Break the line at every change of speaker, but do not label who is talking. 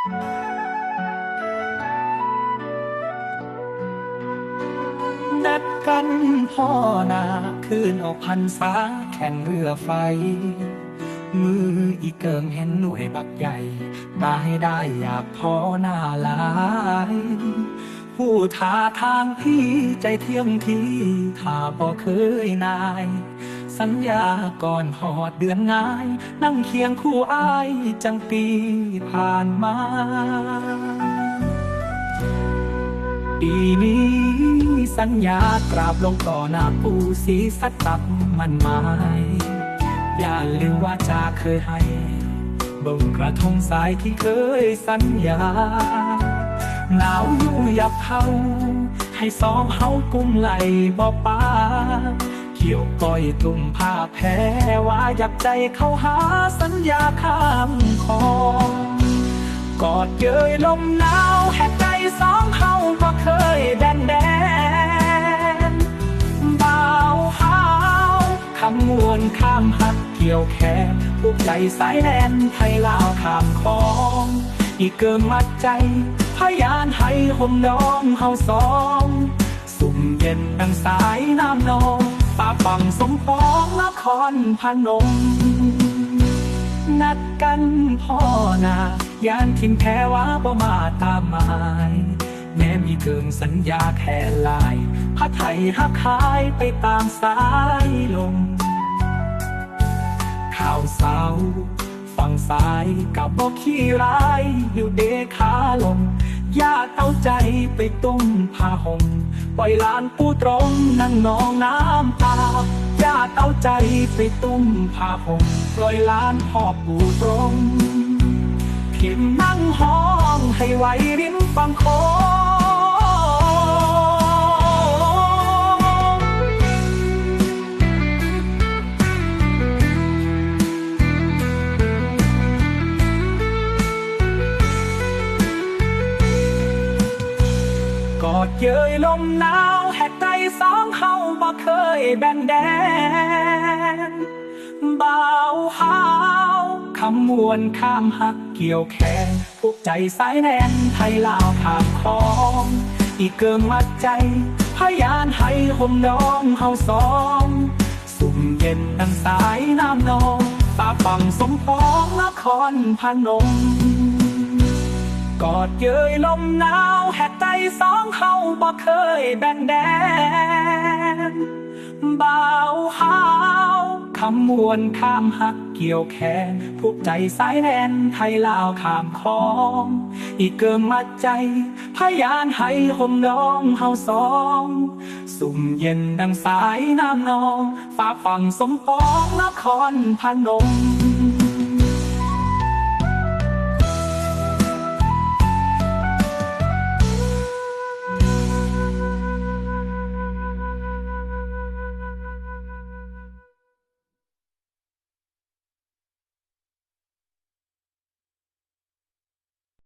นัดกันพ่อนาคืนออกพันษาแข่งเรือไฟ มืออีเกิงเห็นหน่วยบักใหญ่ มาให้ได้อยากพ่อหน้าลายผู้ท้าทางพี่ใจเที่ยมทีถ้าบ่เคยนาย สัญญาก่อนหอดเดือนง่าย นั่งเคียงคู่อ้ายจังปีผ่านมา ปีนี้สัญญากราบลงต่อหน้าปูสีสัตตับมันหมาย อย่าลืมว่าจาเคยให้บ่งกระทงสายที่เคยสัญญา หนาวอยู่ยับเขาให้สองเฮากุมไหลบ่ปา เกี่ยวก้อยตุ่มผ้าแพ้ว่าอยากใจเข้าหาสัญญาข้ามคองกอดเยยลมหนาวแหกใจสองเฮาบ่เคยแดนแดนบ่าวหาวคำมวนข้ามหักเกี่ยวแขนผูกใจสายแดนไทยลาวข้ามคลอง อีกเกินมัดใจพยานให้ห่มน้องเฮาสอง สุ่มเย็นดังสายน้ำนอง ป่าปังสมปองนครพนม นัดกันพ่อนา ยานทิมแพ้ว่าบ่มาตามหมายแม้มีเกินสัญญาแค่ลายพัดไทยหักหายไปตามสายลม ข่าวเศร้าฝั่งซ้ายกับบอกขี้ร้ายอยู่เดขาลม ญาติเอาใจไปตุ้มผ้าห่มปล่อยหลานผู้ตรงนั่งนองน้ำตาญาติเอาใจไปตุ้มผ้าห่มปล่อยหลานพ่อผู้ตรงพิมพ์นั่งห้องให้ไหวริมฟังโค กอดเยยลมหนาวแหกใจสองเฮาบ่เคยแบ่งแดนบ่าวหาวคำมวนข้ามหักเกี่ยวแขนผูกใจสายแน่นไทยลาวขามคลอง อีกเกิงมัดใจพยานให้ห่มน้องเฮาสองสุ่มเย็นดังสายน้ำนองตาปังสมปองนครพนม กอดเย้ยลมหนาวแหกใจสองเฮาบ่เคยแบ่งแดนบ่าวหาวคำมวนข้ามหักเกี่ยวแขนผูกใจสายแดนไทยลาวข้ามคลอง อีกเกิมมัดใจ พยานให้ห่มน้องเฮาสอง สุ่มเย็นดังสายน้ำนอง ฟ้าฝั่งสมปองนครพนม